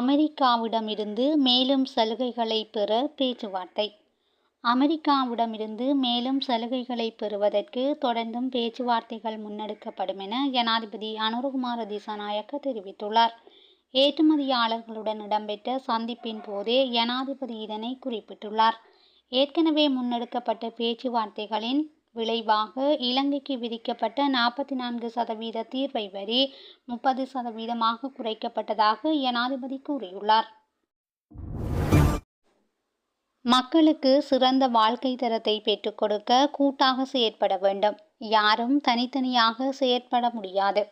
அமெரிக்காவிடமிருந்து மேலும் சலுகைகளை பெற பேச்சுவார்த்தை. அமெரிக்காவிடமிருந்து மேலும் சலுகைகளை பெறுவதற்கு தொடர்ந்தும் பேச்சுவார்த்தைகள் முன்னெடுக்கப்படும் என ஜனாதிபதி அனுரகுமார திசாநாயக்க தெரிவித்துள்ளார். ஏற்றுமதியாளர்களுடன் இடம்பெற்ற சந்திப்பின் போதே ஜனாதிபதி இதனை குறிப்பிட்டுள்ளார். ஏற்கனவே முன்னெடுக்கப்பட்ட பேச்சுவார்த்தைகளின் விளைவாக இலங்கைக்கு விதிக்கப்பட்ட நாற்பத்தி நான்கு சதவீத தீர்வை வரி முப்பது சதவீதமாக குறைக்கப்பட்டதாக ஜனாதிபதி கூறியுள்ளார். மக்களுக்கு சிறந்த வாழ்க்கை தரத்தை பெற்றுக் கொடுக்க கூட்டாக செயற்பட வேண்டும். யாரும் தனித்தனியாக செயற்பட முடியாது.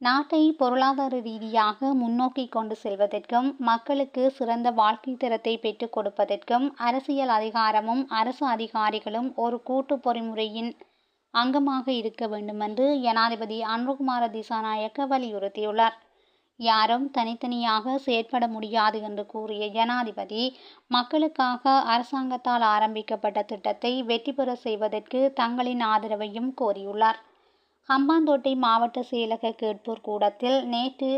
நாட்டை பொருளாதார ரீதியாக முன்னோக்கி கொண்டு செல்வதற்கும் மக்களுக்கு சிறந்த வாழ்க்கை தரத்தை பெற்றுக் கொடுப்பதற்கும் அரசியல் அதிகாரமும் அரசு அதிகாரிகளும் ஒரு கூட்டு பொறிமுறையின் அங்கமாக இருக்க வேண்டுமென்று ஜனாதிபதி அனுகுமார திசாநாயக்க வலியுறுத்தியுள்ளார். யாரும் தனித்தனியாக செயற்பட முடியாது என்று கூறிய ஜனாதிபதி மக்களுக்காக அரசாங்கத்தால் ஆரம்பிக்கப்பட்ட திட்டத்தை வெற்றி பெற செய்வதற்கு தங்களின் ஆதரவையும் கோரியுள்ளார். ஹம்பாந்தோட்டை மாவட்ட செயலக கேட்போர் கூடத்தில் நேற்று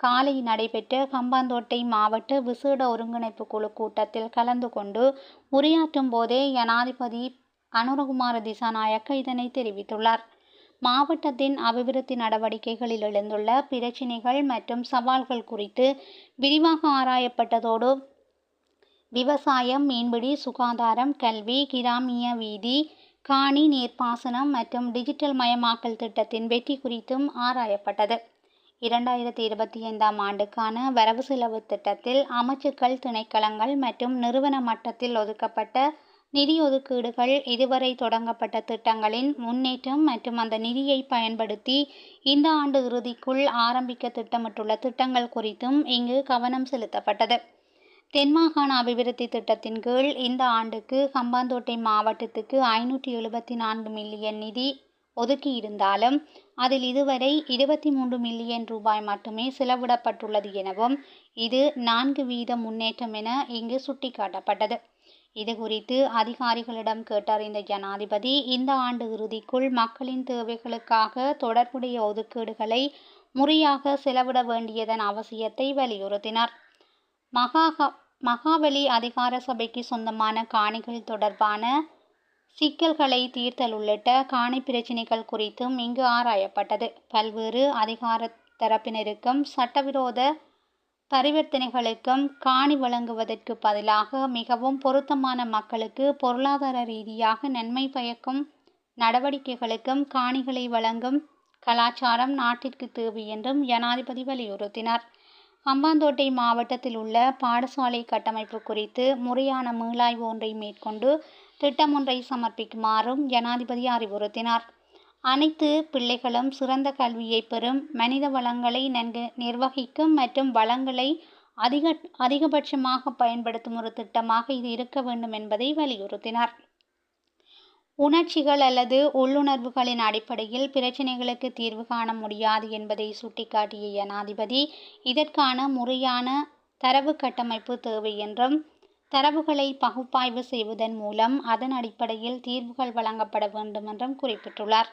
காலை நடைபெற்ற ஹம்பாந்தோட்டை மாவட்ட விசேட ஒருங்கிணைப்பு குழு கூட்டத்தில் கலந்து கொண்டு உரையாற்றும் போதே ஜனாதிபதி அனுரகுமார திசாநாயக்க இதனை தெரிவித்துள்ளார். மாவட்டத்தின் அபிவிருத்தி நடவடிக்கைகளில் எழுந்துள்ள பிரச்சினைகள் மற்றும் சவால்கள் குறித்து விரிவாக ஆராயப்பட்டதோடு விவசாயம் மீன்பிடி சுகாதாரம் கல்வி கிராமிய வீதி காணி நீர்ப்பாசனம் மற்றும் டிஜிட்டல் மயமாக்கல் திட்டத்தின் வெற்றி குறித்தும் ஆராயப்பட்டது. இரண்டாயிரத்தி இருபத்தி ஐந்தாம் ஆண்டுக்கான வரவு செலவு திட்டத்தில் அமைச்சுக்கள் திணைக்களங்கள் மற்றும் நிறுவன மட்டத்தில் ஒதுக்கப்பட்ட நிதி ஒதுக்கீடுகள் இதுவரை தொடங்கப்பட்ட திட்டங்களின் முன்னேற்றம் மற்றும் அந்த நிதியை பயன்படுத்தி இந்த ஆண்டு இறுதிக்குள் ஆரம்பிக்க திட்டமிட்டுள்ள திட்டங்கள் குறித்தும் இங்கு கவனம் செலுத்தப்பட்டது. தென்மாகாண அபிவிருத்தி திட்டத்தின் கீழ் இந்த ஆண்டுக்கு ஹம்பாந்தோட்டை மாவட்டத்துக்கு ஐநூற்றி எழுபத்தி நான்கு மில்லியன் நிதி ஒதுக்கியிருந்தாலும் அதில் இதுவரை இருபத்தி மூன்று மில்லியன் ரூபாய் மட்டுமே செலவிடப்பட்டுள்ளது எனவும் இது நான்கு வீத முன்னேற்றம் என இங்கு சுட்டிக்காட்டப்பட்டது. இது குறித்து அதிகாரிகளிடம் கேட்டறிந்த ஜனாதிபதி இந்த ஆண்டு இறுதிக்குள் மக்களின் தேவைகளுக்காக தொடர்புடைய ஒதுக்கீடுகளை முறையாக செலவிட வேண்டியதன் அவசியத்தை வலியுறுத்தினார். மகாக மகாபலி அதிகார சபைக்கு சொந்தமான காணிகள் தொடர்பான சிக்கல்களை தீர்த்தல் உள்ளிட்ட காணி பிரச்சினைகள் குறித்தும் இங்கு ஆராயப்பட்டது. பல்வேறு அதிகார தரப்பினருக்கும் சட்டவிரோத பரிவர்த்தனைகளுக்கும் காணி வழங்குவதற்கு பதிலாக மிகவும் பொருத்தமான மக்களுக்கு பொருளாதார ரீதியாக நன்மை பயக்கும் நடவடிக்கைகளுக்கும் காணிகளை வழங்கும் கலாச்சாரம் நாட்டிற்கு தேவை என்றும் ஜனாதிபதி வலியுறுத்தினார். ஹம்பாந்தோட்டை மாவட்டத்தில் உள்ள பாடசாலை கட்டமைப்பு குறித்து முறையான மீளாய்வு ஒன்றை மேற்கொண்டு திட்டம் ஒன்றை சமர்ப்பிக்குமாறும் ஜனாதிபதி அறிவுறுத்தினார். அனைத்து பிள்ளைகளும் சிறந்த கல்வியை பெறும் மனித வளங்களை நன்கு நிர்வகிக்கும் மற்றும் வளங்களை அதிக அதிகபட்சமாக பயன்படுத்தும் ஒரு திட்டமாக இது இருக்க வேண்டும் என்பதை வலியுறுத்தினார். உணர்ச்சிகள் அல்லது உள்ளுணர்வுகளின் அடிப்படையில் பிரச்சினைகளுக்கு தீர்வு காண முடியாது என்பதை சுட்டிக்காட்டிய ஜனாதிபதி இதற்கான முறையான தரவு கட்டமைப்பு தேவை என்றும் தரவுகளை பகுப்பாய்வு செய்வதன் மூலம் அதன் அடிப்படையில் தீர்வுகள் வழங்கப்பட வேண்டும் என்றும் குறிப்பிட்டுள்ளார்.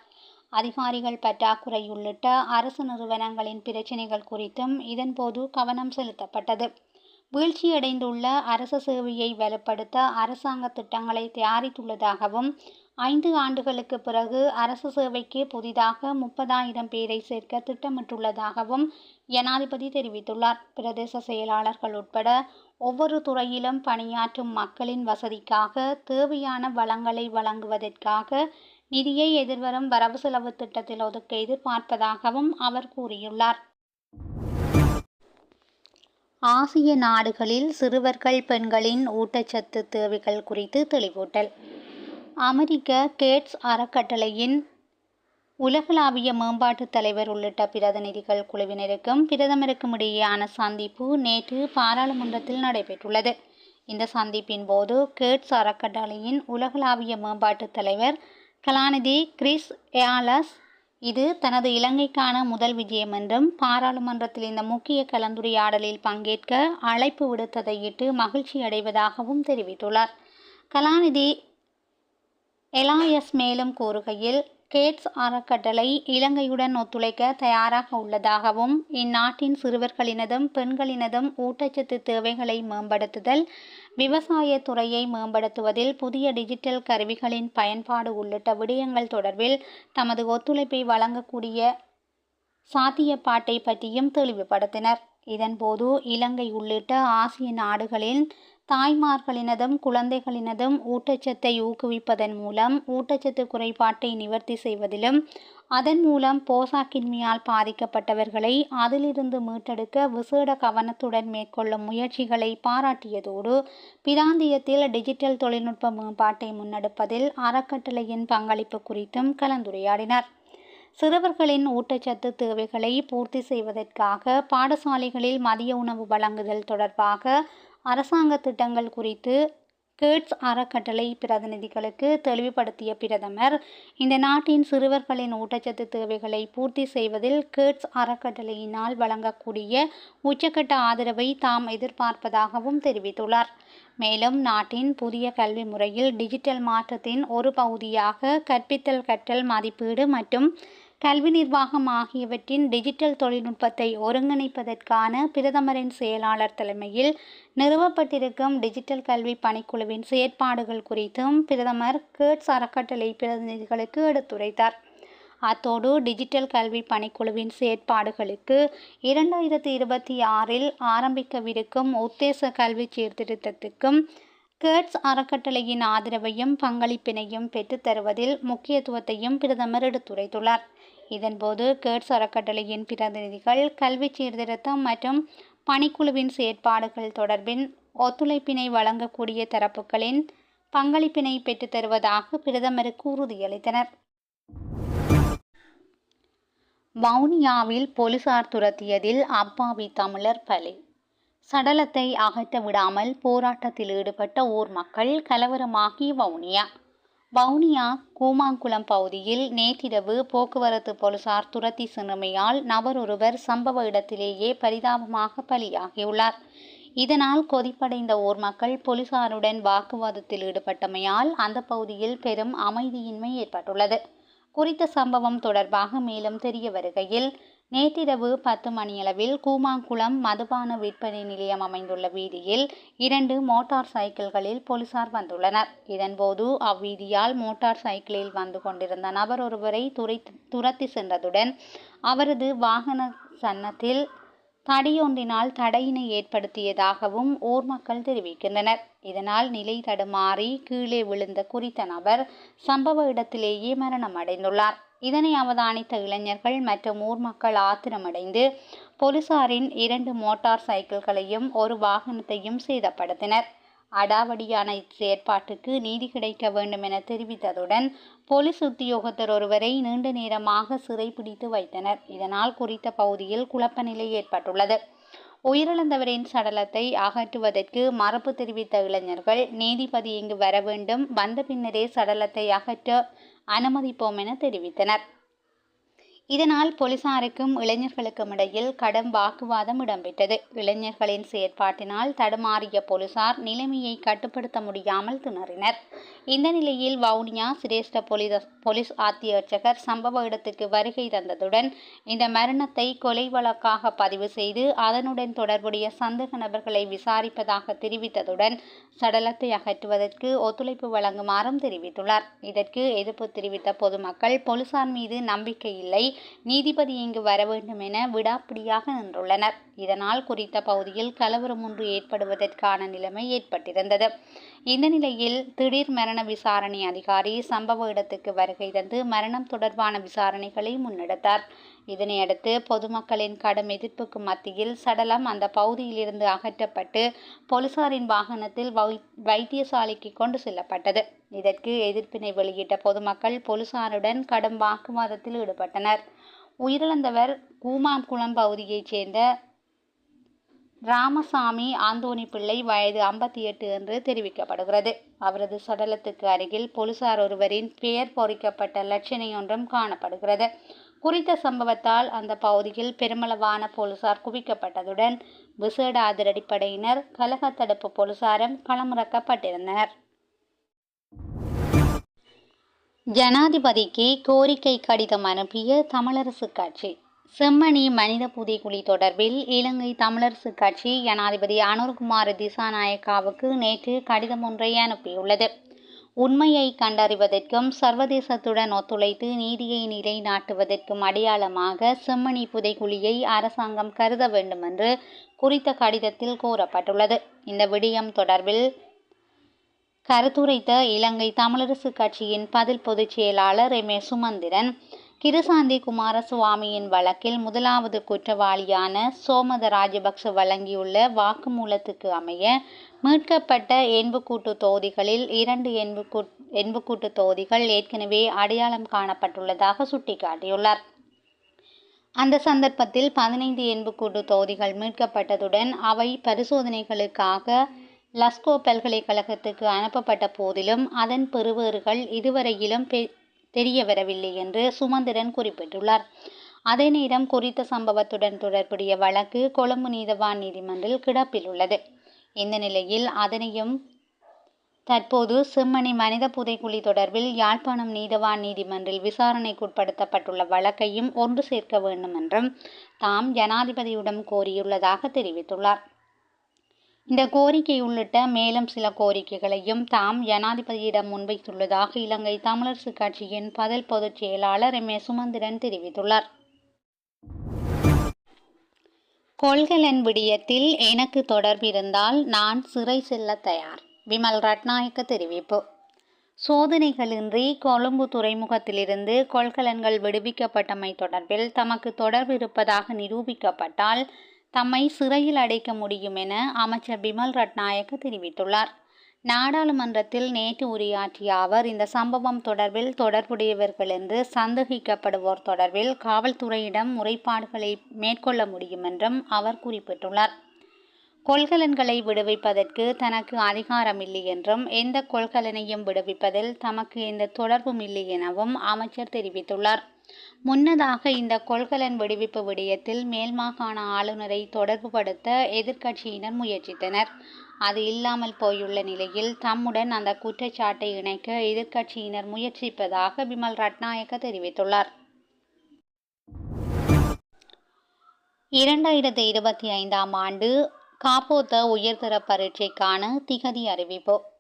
அதிகாரிகள் பற்றாக்குறை உள்ளிட்ட அரசு நிறுவனங்களின் பிரச்சினைகள் குறித்தும் இதன்போது கவனம் செலுத்தப்பட்டது. வீழ்ச்சியடைந்துள்ள அரசு சேவையை வலுப்படுத்த அரசாங்க திட்டங்களை தயாரித்துள்ளதாகவும் ஐந்து ஆண்டுகளுக்கு பிறகு அரசு சேவைக்கு புதிதாக முப்பதாயிரம் பேரை சேர்க்க திட்டமிட்டுள்ளதாகவும் ஜனாதிபதி தெரிவித்துள்ளார். பிரதேச செயலாளர்கள் உட்பட ஒவ்வொரு துறையிலும் பணியாற்றும் மக்களின் வசதிக்காக தேவையான வளங்களை வழங்குவதற்காக நிதியை எதிர்வரும் வரவு செலவு திட்டத்தில் ஒதுக்க எதிர்பார்ப்பதாகவும் அவர் கூறியுள்ளார். ஆசிய நாடுகளில் சிறுவர்கள் பெண்களின் ஊட்டச்சத்து தேவைகள் குறித்து தெளிவூட்டல். அமெரிக்க கேட்ஸ் அறக்கட்டளையின் உலகளாவிய மேம்பாட்டு தலைவர் உள்ளிட்ட பிரதிநிதிகள் குழுவினருக்கும் பிரதமருக்கும் இடையேயான சந்திப்பு நேற்று பாராளுமன்றத்தில் நடைபெற்றுள்ளது. இந்த சந்திப்பின் போது கேட்ஸ் அறக்கட்டளையின் உலகளாவிய மேம்பாட்டு தலைவர் கலாநிதி கிறிஸ் ஏலஸ் இது தனது இலங்கைக்கான முதல் விஜயம் என்றும் பாராளுமன்றத்தில் இந்த முக்கிய கலந்துரையாடலில் பங்கேற்க அழைப்பு விடுத்ததையிட்டு மகிழ்ச்சி அடைவதாகவும் தெரிவித்துள்ளார். கலாநிதி எலாயஸ் மேலும் கூறுகையில் கேட்ஸ் அறக்கட்டளை இலங்கையுடன் ஒத்துழைக்க தயாராக உள்ளதாகவும் இந்நாட்டின் சிறுவர்களினதும் பெண்களினதும் ஊட்டச்சத்து தேவைகளை மேம்படுத்துதல் விவசாய துறையை மேம்படுத்துவதில் புதிய டிஜிட்டல் கருவிகளின் பயன்பாடு உள்ளிட்ட விடயங்கள் தொடர்பில் தமது ஒத்துழைப்பை வழங்கக்கூடிய சாத்தியப்பாட்டை பற்றியும் தெளிவுபடுத்தினர். இதன்போது இலங்கை உள்ளிட்ட ஆசிய நாடுகளில் தாய்மார்களினதும் குழந்தைகளினதும் ஊட்டச்சத்தை ஊக்குவிப்பதன் மூலம் ஊட்டச்சத்து குறைபாட்டை நிவர்த்தி செய்வதிலும் அதன் மூலம் போசாக்கின்மையால் பாதிக்கப்பட்டவர்களை அதிலிருந்து மீட்டெடுக்க விசேட கவனத்துடன் மேற்கொள்ளும் முயற்சிகளை பாராட்டியதோடு பிராந்தியத்தில் டிஜிட்டல் தொழில்நுட்ப மேம்பாட்டை முன்னெடுப்பதில் அறக்கட்டளையின் பங்களிப்பு குறித்தும் கலந்துரையாடினர். சிறுவர்களின் ஊட்டச்சத்து தேவைகளை பூர்த்தி செய்வதற்காக பாடசாலைகளில் மதிய உணவு வழங்குதல் தொடர்பாக அரசாங்க திட்டங்கள் குறித்து கேட்ஸ் அறக்கட்டளை பிரதிநிதிகளுக்கு தெளிவுபடுத்திய பிரதமர் இந்த நாட்டின் சிறுவர்களின் ஊட்டச்சத்து தேவைகளை பூர்த்தி செய்வதில் கேட்ஸ் அறக்கட்டளையினால் வழங்கக்கூடிய உச்சக்கட்ட ஆதரவை தாம் எதிர்பார்ப்பதாகவும் தெரிவித்துள்ளார். மேலும் நாட்டின் புதிய கல்வி முறையில் டிஜிட்டல் மாற்றத்தின் ஒரு பகுதியாக கற்பித்தல் கற்றல் மதிப்பீடு மற்றும் கல்வி நிர்வாகம் ஆகியவற்றின் டிஜிட்டல் தொழில்நுட்பத்தை ஒருங்கிணைப்பதற்கான பிரதமரின் செயலாளர் தலைமையில் நிறுவப்பட்டிருக்கும் டிஜிட்டல் கல்வி பணிக்குழுவின் செயற்பாடுகள் குறித்தும் பிரதமர் கேட்ஸ் அறக்கட்டளை பிரதிநிதிகளுக்கு எடுத்துரைத்தார். அத்தோடு டிஜிட்டல் கல்வி பணிக்குழுவின் செயற்பாடுகளுக்கு இரண்டாயிரத்தி இருபத்தி ஆறில் ஆரம்பிக்கவிருக்கும் உத்தேச கல்வி சீர்திருத்தத்துக்கும் கேட்ஸ் அறக்கட்டளையின் ஆதரவையும் பங்களிப்பினையும் பெற்றுத்தருவதில் முக்கியத்துவத்தையும் பிரதமர் எடுத்துரைத்துள்ளார். இதன்போது கேட்ஸ் அறக்கட்டளையின் பிரதிநிதிகள் கல்வி சீர்திருத்தம் மற்றும் பணிக்குழுவின் செயற்பாடுகள் தொடர்பின் ஒத்துழைப்பினை வழங்கக்கூடிய தரப்புகளின் பங்களிப்பினை பெற்றுத்தருவதாக பிரதமருக்கு உறுதியளித்தனர் வவுனியாவில் போலீசார் துரத்தியதில் அப்பாவி தமிழர் பலி. சடலத்தை அகற்ற விடாமல் போராட்டத்தில் ஈடுபட்ட ஊர் மக்கள் கலவரமாகி வவுனியா. வவுனியா கூமாங்குளம் பகுதியில் நேற்றிரவு போக்குவரத்து போலீசார் துரத்தி சென்றமையால் நபரொருவர் சம்பவ இடத்திலேயே பரிதாபமாக பலியாகியுள்ளார். இதனால் கொதிப்படைந்த ஊர் மக்கள் போலீசாருடன் வாக்குவாதத்தில் ஈடுபட்டமையால் அந்த பகுதியில் பெரும் அமைதியின்மை ஏற்பட்டுள்ளது. குறித்த சம்பவம் தொடர்பாக மேலும் தெரிய வருகையில் நேற்றிரவு பத்து மணியளவில் கூமாங்குளம் மதுபான விற்பனை நிலையம் அமைந்துள்ள வீதியில் இரண்டு மோட்டார் சைக்கிள்களில் போலீசார் வந்துள்ளனர். இதன்போது அவ்வீதியால் மோட்டார் சைக்கிளில் வந்து கொண்டிருந்த நபர் ஒருவரை துரை துரத்தி சென்றதுடன் அவரது வாகன சன்னத்தில் தடியொன்றினால் தடையினை ஏற்படுத்தியதாகவும் ஊர் மக்கள் தெரிவிக்கின்றனர். இதனால் நிலை தடுமாறி கீழே விழுந்த குறித்த நபர் சம்பவ இடத்திலேயே மரணம் அடைந்துள்ளார். இதனை அவதானித்த இளைஞர்கள் மற்றும் ஊர் மக்கள் ஆத்திரமடைந்து போலீசாரின் இரண்டு மோட்டார் சைக்கிள்களையும் ஒரு வாகனத்தையும் சேதப்படுத்தினர். அடாவடியான இச்செயற்பாட்டுக்கு நீதி கிடைக்க வேண்டும் என தெரிவித்ததுடன் போலீஸ் உத்தியோகத்தர் ஒருவரை நீண்ட நேரமாக சிறைபிடித்து வைத்தனர். இதனால் குறித்த பகுதியில் குழப்ப நிலை ஏற்பட்டுள்ளது. உயிரிழந்தவரின் சடலத்தை அகற்றுவதற்கு மறுப்பு தெரிவித்த இளைஞர்கள் நீதிபதி இங்கு வர வேண்டும். வந்த பின்னரே சடலத்தை அகற்ற அனுமதிப்போம் என தெரிவித்தனர். இதனால் போலீசாருக்கும் இளைஞர்களுக்கும் இடையில் கடும் வாக்குவாதம் இடம்பெற்றது. இளைஞர்களின் செயற்பாட்டினால் தடுமாறிய போலீசார் நிலைமையை கட்டுப்படுத்த முடியாமல் திணறினர். இந்த நிலையில் வவுனியா சிரேஷ்ட போலீஸ் போலீஸ் அத்தியட்சகர் சம்பவ இடத்துக்கு வருகை தந்ததுடன் இந்த மரணத்தை கொலை வழக்காக பதிவு செய்து அதனுடன் தொடர்புடைய சந்தேக நபர்களை விசாரிப்பதாக தெரிவித்ததுடன் சடலத்தை அகற்றுவதற்கு ஒத்துழைப்பு வழங்குமாறும் தெரிவித்துள்ளார். இதற்கு எதிர்ப்பு தெரிவித்த பொதுமக்கள் போலீசார் மீது நம்பிக்கை இல்லை. நீதிபதி இங்கு வர வேண்டும் என விடாப்பிடியாக நின்றுள்ளனர். இதனால் குறித்த பகுதியில் கலவரம் ஒன்று ஏற்படுவதற்கான நிலைமை ஏற்பட்டிருந்தது. இந்த நிலையில் திடீர் மரண விசாரணை அதிகாரி சம்பவ இடத்துக்கு வருகை தந்து மரணம் தொடர்பான விசாரணைகளை முன்னெடுத்தார். இதனையடுத்து பொதுமக்களின் கடும் எதிர்ப்புக்கு மத்தியில் சடலம் அந்த பகுதியிலிருந்து அகற்றப்பட்டு போலீசாரின் வாகனத்தில் வை- வைத்தியசாலைக்கு கொண்டு செல்லப்பட்டது. இதற்கு எதிர்ப்பினை வெளியிட்ட பொதுமக்கள் போலீசாருடன் கடும் வாக்குவாதத்தில் ஈடுபட்டனர். உயிரிழந்தவர் கூமாங்குளம் பகுதியைச் சேர்ந்த ராமசாமி ஆந்தோணி பிள்ளை வயது ஐம்பத்தி எட்டு என்று தெரிவிக்கப்படுகிறது. அவரது சடலத்துக்கு அருகில் போலீசார் ஒருவரின் பெயர் பொறிக்கப்பட்ட லட்சணை ஒன்றும் காணப்படுகிறது. குறித்த சம்பவத்தால் அந்த பகுதியில் பெருமளவான போலீசார் குவிக்கப்பட்டதுடன் விசேட அதிரடிப்படையினர் கலக தடுப்பு போலீசாரும் களமிறக்கப்பட்டிருந்தனர். ஜனாதிபதிக்கு கோரிக்கை கடிதம் அனுப்பிய தமிழரசு கட்சி செம்மணி மனித புதைகுழி தொடர்பில் இலங்கை தமிழரசு கட்சி ஜனாதிபதி அனுர்குமார் திசாநாயக்காவுக்கு நேற்று கடிதம் ஒன்றை அனுப்பியுள்ளது. உண்மையை கண்டறிவதற்கும் சர்வதேசத்துடன் ஒத்துழைத்து நீதியை நிலைநாட்டுவதற்கும் அடையாளமாக செம்மணி புதைகுழியை அரசாங்கம் கருத வேண்டும் என்று குறித்த கடிதத்தில் கூறப்பட்டுள்ளது. இந்த விடயம் தொடர்பில் கருத்துரைத்த இலங்கை தமிழரசு கட்சியின் பதில் பொதுச் செயலாளர் எம் ஏ சுமந்திரன் கிருசாந்தி குமாரசுவாமியின் வழக்கில் முதலாவது குற்றவாளியான சோமத ராஜபக்ச வழங்கியுள்ள வாக்குமூலத்துக்கு அமைய மீட்கப்பட்ட எண்புக்கூட்டு தொகுதிகளில் இரண்டு எண்புக்கூ எண்புக்கூட்டு தொகுதிகள் ஏற்கனவே அடையாளம் காணப்பட்டுள்ளதாக சுட்டிக்காட்டியுள்ளார். அந்த சந்தர்ப்பத்தில் பதினைந்து எண்புக்கூட்டு தொகுதிகள் மீட்கப்பட்டதுடன் அவை பரிசோதனைகளுக்காக லஸ்கோ பல்கலைக்கழகத்துக்கு அனுப்பப்பட்ட போதிலும் அதன் பெறுவேறுகள் இதுவரையிலும் தெரிய வரவில்லை என்று சுமந்திரன் குறிப்பிட்டுள்ளார். அதே நேரம் குறித்த சம்பவத்துடன் தொடர்புடைய வழக்கு கொழும்பு நீதவான் நீதிமன்றில் கிடப்பில் உள்ளது. இந்த நிலையில் அதனையும் தற்போது செம்மணி மனித புதைக்குழி தொடர்பில் யாழ்ப்பாணம் நீதவான் நீதிமன்றில் விசாரணைக்குட்படுத்தப்பட்டுள்ள வழக்கையும் ஒன்று சேர்க்க வேண்டும் என்றும் தாம் ஜனாதிபதியிடம் கோரியுள்ளதாக தெரிவித்துள்ளார். இந்த கோரிக்கை உள்ளிட்ட மேலும் சில கோரிக்கைகளையும் தாம் ஜனாதிபதியிடம் முன்வைத்துள்ளதாக இலங்கை தமிழரசு கட்சியின் பதில் பொதுச் செயலாளர் எம். ஏ. சுமந்திரன் தெரிவித்துள்ளார். கொள்கலன் விடியத்தில் எனக்கு தொடர்பு இருந்தால் நான் சிறை செல்ல தயார் விமல் ரட்நாயக்க தெரிவிப்பு. சோதனைகளின்றி கொழும்பு துறைமுகத்திலிருந்து கொள்கலன்கள் விடுவிக்கப்பட்டமை தொடர்பில் தமக்கு தொடர்பு இருப்பதாக நிரூபிக்கப்பட்டால் தம்மை சிறையில் அடைக்க முடியும் என அமைச்சர் பிமல் ரட்நாயக்க தெரிவித்துள்ளார். நாடாளுமன்றத்தில் நேற்று உரையாற்றிய அவர் இந்த சம்பவம் தொடர்பில் தொடர்புடையவர்கள் என்று சந்தேகிக்கப்படுவோர் தொடர்பில் காவல்துறையிடம் முறைப்பாடுகளை மேற்கொள்ள முடியும் என்றும் அவர் குறிப்பிட்டுள்ளார். கொள்கலன்களை விடுவிப்பதற்கு தனக்கு அதிகாரம் இல்லை என்றும் எந்த கொள்கலனையும் விடுவிப்பதில் தமக்கு எந்த தொடர்பும் இல்லை எனவும் அமைச்சர் தெரிவித்துள்ளார். முன்னதாக இந்த கொள்கலன் விடுவிப்பு விடயத்தில் மேல் மாகாண ஆளுநரை தொடர்புபடுத்த எதிர்க்கட்சியினர் முயற்சித்தனர். அது இல்லாமல் போயுள்ள நிலையில் தம்முடன் அந்த குற்றச்சாட்டை இணைக்க எதிர்க்கட்சியினர் முயற்சிப்பதாக விமல் ரட்நாயக்க தெரிவித்துள்ளார். இரண்டாயிரத்தி இருபத்தி ஐந்தாம் ஆண்டு காப்போத்த உயர்தர பரீட்சைக்கான திகதி அறிவிப்பு.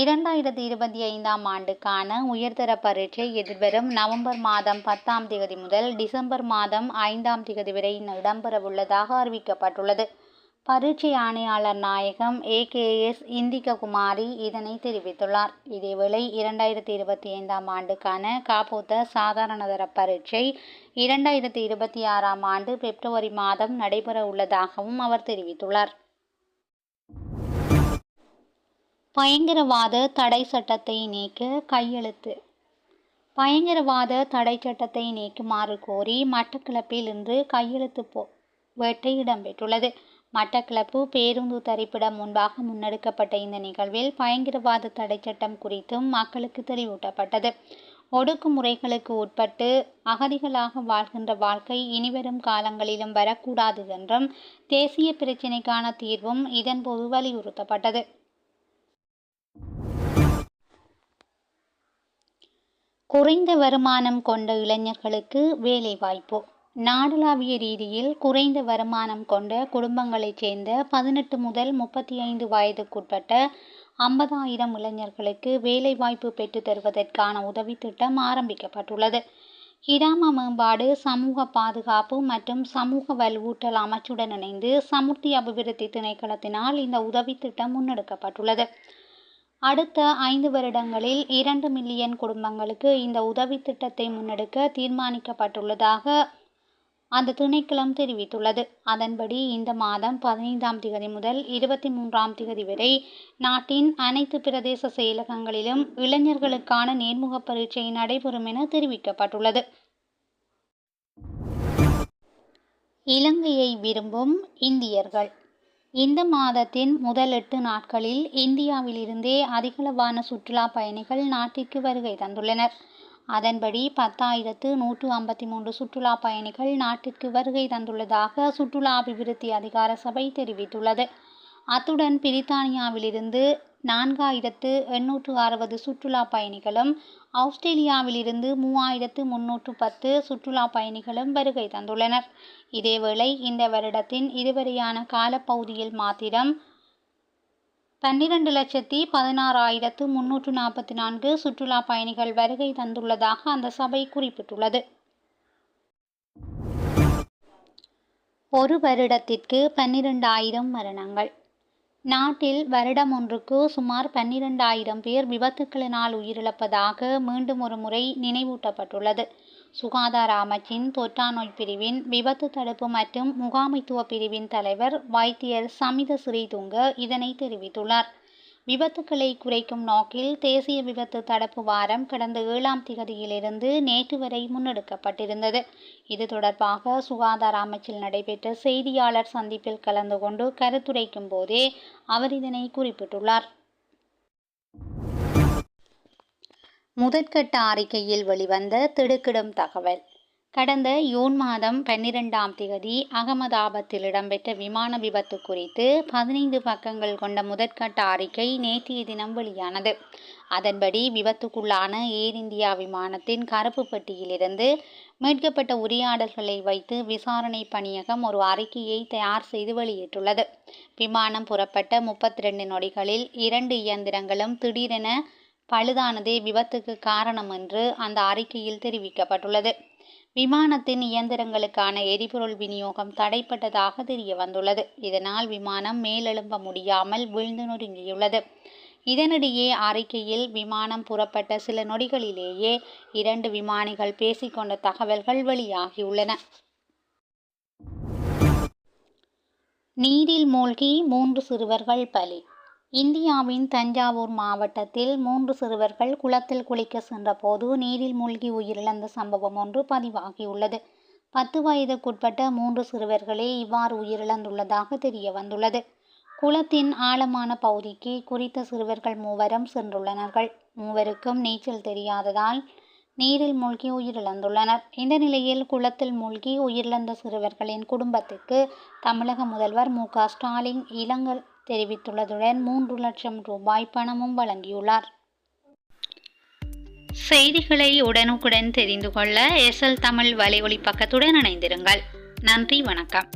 இரண்டாயிரத்தி இருபத்தி ஐந்தாம் ஆண்டுக்கான உயர்தர பரீட்சை எதிர்வரும் நவம்பர் மாதம் பத்தாம் தேதி முதல் டிசம்பர் மாதம் ஐந்தாம் தேதி வரை இடம்பெறவுள்ளதாக அறிவிக்கப்பட்டுள்ளது. பரீட்சை ஆணையாளர் நாயகம் A K S Indika Kumari இதனை தெரிவித்துள்ளார். இதேவேளை இரண்டாயிரத்தி இருபத்தி ஐந்தாம் ஆண்டுக்கான காப்போத்த சாதாரணதர பரீட்சை இரண்டாயிரத்தி இருபத்தி ஆறாம் ஆண்டு பிப்ரவரி மாதம் நடைபெற உள்ளதாகவும் அவர் தெரிவித்துள்ளார். பயங்கரவாத தடை சட்டத்தை நீக்க கையெழுத்து. பயங்கரவாத தடை சட்டத்தை நீக்குமாறு கோரி மட்டக்களப்பில் இன்று கையெழுத்து போ வேட்டை இடம்பெற்றுள்ளது. மட்டக்களப்பு பேருந்து தரிப்பிடம் முன்பாக முன்னெடுக்கப்பட்ட இந்த நிகழ்வில் பயங்கரவாத தடை சட்டம் குறித்தும் மக்களுக்கு தெளிவூட்டப்பட்டது. ஒடுக்குமுறைகளுக்கு உட்பட்டு அகதிகளாக வாழ்கின்ற வாழ்க்கை இனிவரும் காலங்களிலும் வரக்கூடாது என்றும் தேசிய பிரச்சினைக்கான தீர்வும் இதன்போது வலியுறுத்தப்பட்டது. குறைந்த வருமானம் கொண்ட இளைஞர்களுக்கு வேலைவாய்ப்பு. நாடளாவிய ரீதியில் குறைந்த வருமானம் கொண்ட குடும்பங்களைச் சேர்ந்த பதினெட்டு முதல் முப்பத்தி ஐந்து வயதுக்குட்பட்ட ஐம்பதாயிரம் இளைஞர்களுக்கு வேலைவாய்ப்பு பெற்றுத் தருவதற்கான உதவி திட்டம் ஆரம்பிக்கப்பட்டுள்ளது. கிராம மேம்பாடு சமூக பாதுகாப்பு மற்றும் சமூக வலுவூட்டல் அமைச்சுடன் இணைந்து சமுர்த்தி அபிவிருத்தி திணைக்களத்தினால் இந்த உதவி திட்டம் முன்னெடுக்கப்பட்டுள்ளது. அடுத்த ஐந்து வருடங்களில் இரண்டு மில்லியன் குடும்பங்களுக்கு இந்த உதவி திட்டத்தை முன்னெடுக்க தீர்மானிக்கப்பட்டுள்ளதாக அந்த திணைக்களம் தெரிவித்துள்ளது. அதன்படி இந்த மாதம் பதினைந்தாம் திகதி முதல் இருபத்தி மூன்றாம் திகதி வரை நாட்டின் அனைத்து பிரதேச செயலகங்களிலும் இளைஞர்களுக்கான நேர்முக பரீட்சை நடைபெறும் என தெரிவிக்கப்பட்டுள்ளது. இலங்கையை விரும்பும் இந்தியர்கள் இந்த மாதத்தின் முதல் எட்டு நாட்களில் இந்தியாவிலிருந்தே அதிகளவான சுற்றுலா பயணிகள் நாட்டிற்கு வருகை தந்துள்ளனர். அதன்படி பத்தாயிரத்து நூற்று ஐம்பத்தி மூன்று சுற்றுலா பயணிகள் நாட்டிற்கு வருகை தந்துள்ளதாக சுற்றுலா அபிவிருத்தி அதிகார சபை தெரிவித்துள்ளது. அத்துடன் பிரித்தானியாவிலிருந்து நான்காயிரத்து எண்ணூற்று அறுபது சுற்றுலா பயணிகளும் ஆஸ்திரேலியாவிலிருந்து மூவாயிரத்து முன்னூற்று பத்து சுற்றுலா பயணிகளும் வருகை தந்துள்ளனர். இதேவேளை இந்த வருடத்தின் இதுவரையான காலப்பகுதியில் மாத்திரம் பன்னிரண்டு லட்சத்தி பதினாறாயிரத்து முன்னூற்று நாற்பத்தி நான்கு சுற்றுலா பயணிகள் வருகை தந்துள்ளதாக அந்த சபை குறிப்பிட்டுள்ளது. ஒரு வருடத்திற்கு பன்னிரெண்டாயிரம் மரணங்கள். நாட்டில் வருடம் ஒன்றுக்கு சுமார் பன்னிரண்டாயிரம் பேர் விபத்துக்களினால் உயிரிழப்பதாக மீண்டும் ஒரு முறை நினைவூட்டப்பட்டுள்ளது. சுகாதார அமைச்சின் தொற்றா நோய் பிரிவின் விபத்து தடுப்பு மற்றும் முகாமைத்துவ பிரிவின் தலைவர் வைத்தியர் சமித ஸ்ரீதுங்க இதனை தெரிவித்துள்ளார். விபத்துக்களை குறைக்கும் நோக்கில் தேசிய விபத்து தடுப்பு வாரம் கடந்த ஏழாம் திகதியிலிருந்து நேற்று வரை முன்னெடுக்கப்பட்டிருந்தது. இது தொடர்பாக சுகாதார அமைச்சில் நடைபெற்ற செய்தியாளர் சந்திப்பில் கலந்து கொண்டு கருத்துரைக்கும் போதே அவர் இதனை குறிப்பிட்டுள்ளார். முதற்கட்ட அறிக்கையில் வெளிவந்த திடுக்கிடும் தகவல். கடந்த யூன் மாதம் பன்னிரெண்டாம் திகதி அகமதாபாத்தில் இடம்பெற்ற விமான விபத்து குறித்து பதினைந்து பக்கங்கள் கொண்ட முதற்கட்ட அறிக்கை நேற்றைய தினம் வெளியானது. அதன்படி விபத்துக்குள்ளான ஏர் இந்தியா விமானத்தின் கருப்பு பெட்டியிலிருந்து மீட்கப்பட்ட உரையாடல்களை வைத்து விசாரணை பணியகம் ஒரு அறிக்கையை தயார் செய்து வெளியிட்டுள்ளது. விமானம் புறப்பட்ட முப்பத்தி ரெண்டு நொடிகளில் இரண்டு இயந்திரங்களும் திடீரென பழுதானதே விபத்துக்கு காரணம் என்று அந்த அறிக்கையில் தெரிவிக்கப்பட்டுள்ளது. விமானத்தின் இயந்திரங்களுக்கான எரிபொருள் விநியோகம் தடைப்பட்டதாக தெரிய வந்துள்ளது. இதனால் விமானம் மேலெழும்ப முடியாமல் வீழ்ந்து நொறுங்கியுள்ளது. இதனிடையே அறிக்கையில் விமானம் புறப்பட்ட சில நொடிகளிலேயே இரண்டு விமானிகள் பேசிக்கொண்ட தகவல்கள் வெளியாகியுள்ளன. நீரில் மூழ்கி மூன்று சிறுவர்கள் பலி. இந்தியாவின் தஞ்சாவூர் மாவட்டத்தில் மூன்று சிறுவர்கள் குளத்தில் குளிக்க சென்றபோது நீரில் மூழ்கி உயிரிழந்த சம்பவம் ஒன்று பதிவாகியுள்ளது. பத்து வயதுக்குட்பட்ட மூன்று சிறுவர்களே இவ்வாறு உயிரிழந்துள்ளதாக தெரிய வந்துள்ளது. குளத்தின் ஆழமான பகுதிக்கு குறித்த சிறுவர்கள் மூவரும் சென்றுள்ளனர்கள் மூவருக்கும் நீச்சல் தெரியாததால் நீரில் மூழ்கி உயிரிழந்துள்ளனர். இந்த நிலையில் குளத்தில் மூழ்கி உயிரிழந்த சிறுவர்களின் குடும்பத்துக்கு தமிழக முதல்வர் மு ஸ்டாலின் இளங்கல் தெரிவித்துள்ளதுடன் மூன்று லட்சம் ரூபாய் பணமும் வழங்கியுள்ளார். செய்திகளை உடனுக்குடன் தெரிந்து கொள்ள எஸ்எல் தமிழ் வலைஒலி பக்கத்துடன் இணைந்திருங்கள். நன்றி வணக்கம்.